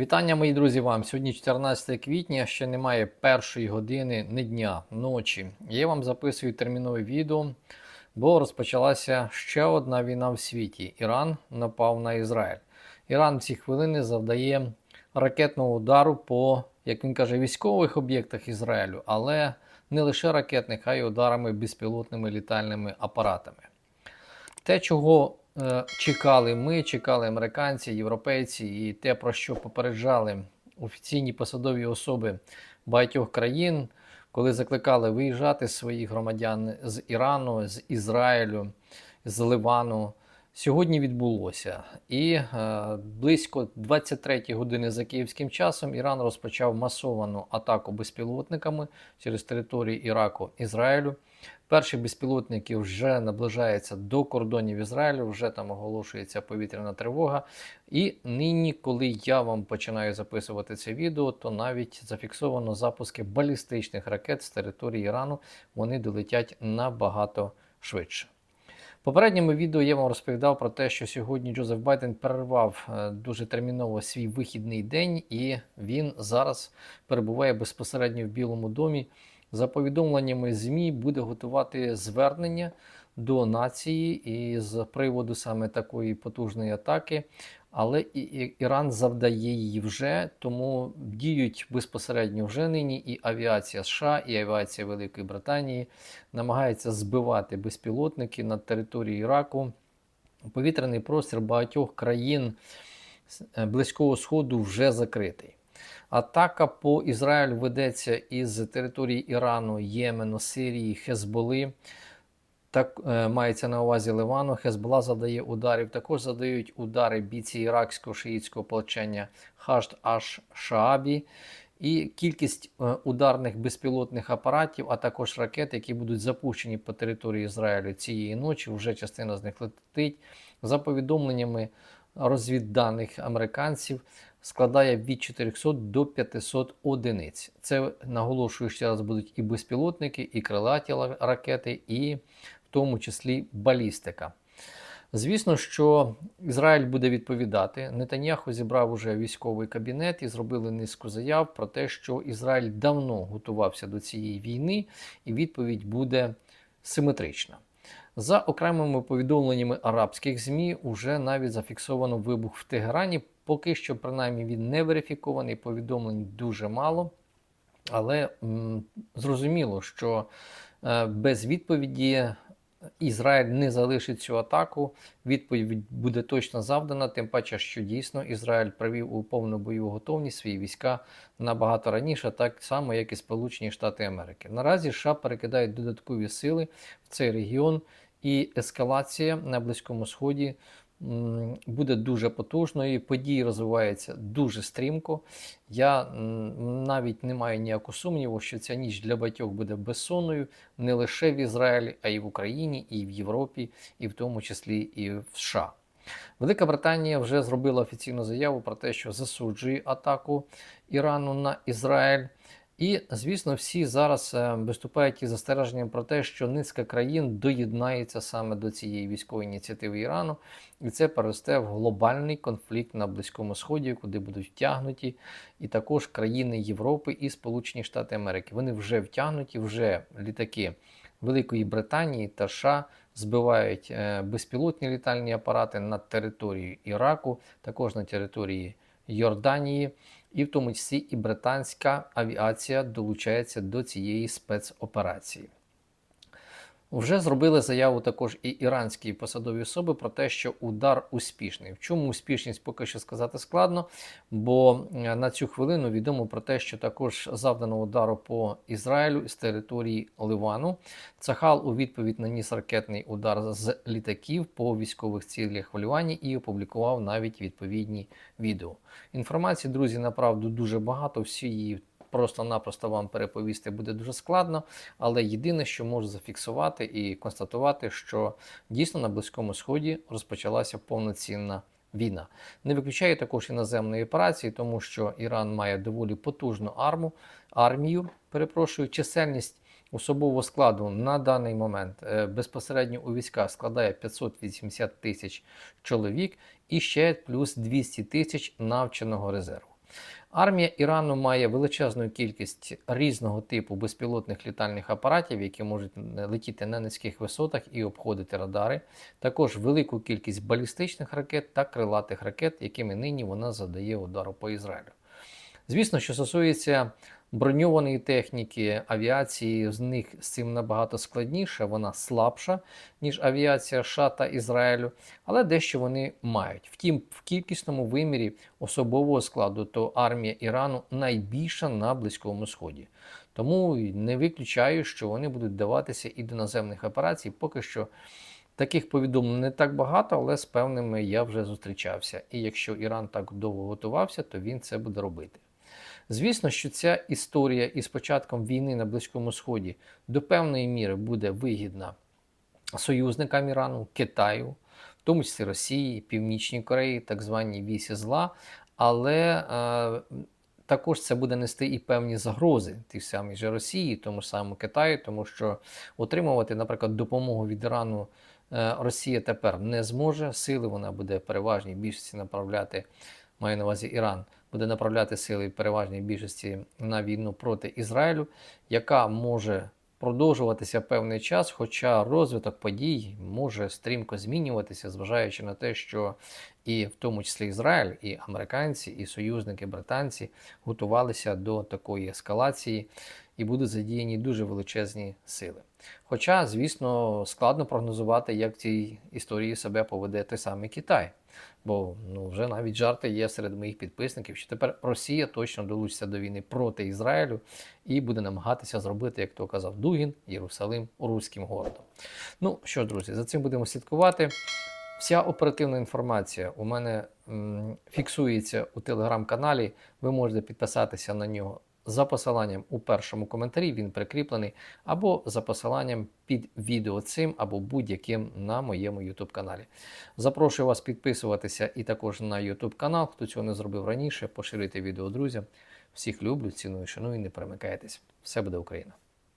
Вітання, мої друзі, вам. Сьогодні 14 квітня, ще немає першої години, не дня, ночі. Я вам записую термінове відео, бо розпочалася ще одна війна в світі. Іран напав на Ізраїль. Іран в ці хвилини завдає ракетного удару по, як він каже, військових об'єктах Ізраїлю, але не лише ракетних, а й ударами безпілотними літальними апаратами. Те, чого чекали ми, чекали американці, європейці, і те, про що попереджали офіційні посадові особи багатьох країн, коли закликали виїжджати своїх громадян з Ірану, з Ізраїлю, з Ливану. Сьогодні відбулося, і е, близько 23 години за київським часом Іран розпочав масовану атаку безпілотниками через територію Іраку Ізраїлю. Перші безпілотники вже наближаються до кордонів Ізраїлю, вже там оголошується повітряна тривога. І нині, коли я вам починаю записувати це відео, то навіть зафіксовано запуски балістичних ракет з території Ірану. Вони долетять набагато швидше. В попередньому відео я вам розповідав про те, що сьогодні Джозеф Байден перервав е, дуже терміново свій вихідний день, і він зараз перебуває безпосередньо в Білому домі. За повідомленнями ЗМІ буде готувати звернення до нації і з приводу саме такої потужної атаки. Але і Іран завдає її вже, тому діють безпосередньо вже нині і авіація США, і авіація Великої Британії намагаються збивати безпілотники на території Іраку. Повітряний простір багатьох країн Близького Сходу вже закритий. Атака по Ізраїлю ведеться із території Ірану, Ємену, Сирії, Хезболи. Так е, мається на увазі Ливану. Хезбола завдає ударів. Також задають удари бійці іракського шиїтського ополчення Хашд Аш Шаабі. І кількість е, ударних безпілотних апаратів, а також ракет, які будуть запущені по території Ізраїлю цієї ночі. Вже частина з них летить. За повідомленнями розвідданих американців складає від 400 до 500 одиниць. Це наголошую ще раз будуть і безпілотники, і крилаті ракети, і в тому числі балістика. Звісно, що Ізраїль буде відповідати. Нетаньяху зібрав уже військовий кабінет і зробили низку заяв про те, що Ізраїль давно готувався до цієї війни, і відповідь буде симетрична. За окремими повідомленнями арабських ЗМІ, уже навіть зафіксовано вибух в Тегерані. Поки що, принаймні, він не верифікований, повідомлень дуже мало. Але м, зрозуміло, що е, без відповіді Ізраїль не залишить цю атаку. Відповідь буде точно завдана, тим паче, що дійсно Ізраїль привів у повну бойову готовність свої війська набагато раніше, так само, як і Сполучені Штати Америки. Наразі США перекидають додаткові сили в цей регіон, і ескалація на Близькому Сході буде дуже потужною. Події розвиваються дуже стрімко. Я навіть не маю ніякого сумніву, що ця ніч для багатьох буде безсонною не лише в Ізраїлі, а й в Україні, і в Європі, і в тому числі і в США. Велика Британія вже зробила офіційну заяву про те, що засуджує атаку Ірану на Ізраїль. І, звісно, всі зараз е, виступають із застереженням про те, що низка країн доєднається саме до цієї військової ініціативи Ірану, і це переросте в глобальний конфлікт на Близькому Сході, куди будуть втягнуті і також країни Європи і Сполучені Штати Америки. Вони вже втягнуті, вже літаки Великої Британії та США збивають е, безпілотні літальні апарати на території Іраку, також на території Йорданії і в тому числі і британська авіація долучається до цієї спецоперації. Вже зробили заяву також і іранські посадові особи про те, що удар успішний. В чому успішність поки що сказати складно, бо е, на цю хвилину відомо про те, що також завдано удару по Ізраїлю з території Ливану. Цахал у відповідь наніс ракетний удар з літаків по військових цілях хвилювання і опублікував навіть відповідні відео. Інформації, друзі, направду дуже багато. Всі її просто-напросто вам переповісти буде дуже складно, але єдине, що можу зафіксувати і констатувати, що дійсно на Близькому Сході розпочалася повноцінна війна. Не виключає також іноземної операції, тому що Іран має доволі потужну арму, армію, перепрошую, чисельність. Особового складу на даний момент е, безпосередньо у військах складає 580 тисяч чоловік і ще плюс 200 тисяч навченого резерву. Армія Ірану має величезну кількість різного типу безпілотних літальних апаратів, які можуть летіти на низьких висотах і обходити радари. Також велику кількість балістичних ракет та крилатих ракет, якими нині вона задає удару по Ізраїлю. Звісно, що стосується броньованої техніки, авіації, з них з цим набагато складніше, вона слабша, ніж авіація США та Ізраїлю, але дещо вони мають. Втім, в кількісному вимірі особового складу, то армія Ірану найбільша на Близькому Сході. Тому не виключаю, що вони будуть даватися і до наземних операцій. Поки що таких повідомлень не так багато, але з певними я вже зустрічався. І якщо Іран так довго готувався, то він це буде робити. Звісно, що ця історія із початком війни на Близькому Сході до певної міри буде вигідна союзникам Ірану, Китаю, в тому числі Росії, Північній Кореї, так званій вісі зла, але е, також це буде нести і певні загрози тій самій же Росії, тому самому Китаю, тому що отримувати, наприклад, допомогу від Ірану. е, Росія тепер не зможе. Сили вона буде переважній більшості направляти, маю на увазі Іран, буде направляти сили в переважній більшості на війну проти Ізраїлю, яка може продовжуватися певний час, хоча розвиток подій може стрімко змінюватися, зважаючи на те, що і в тому числі Ізраїль, і американці, і союзники британці готувалися до такої ескалації і будуть задіяні дуже величезні сили. Хоча, звісно, складно прогнозувати, як в цій історії себе поведе той самий Китай. Бо ну, вже навіть жарти є серед моїх підписників, що тепер Росія точно долучиться до війни проти Ізраїлю і буде намагатися зробити, як то казав Дугін, Єрусалим руським городом. Ну що друзі, за цим будемо слідкувати. Вся оперативна інформація у мене м, фіксується у телеграм-каналі. Ви можете підписатися на нього за посиланням у першому коментарі, він прикріплений, або за посиланням під відео цим, або будь-яким на моєму YouTube каналі. Запрошую вас підписуватися і також на YouTube канал, хто цього не зробив раніше, поширити відео друзям. Всіх люблю, ціную, шаную, не перемикайтесь. Все буде Україна!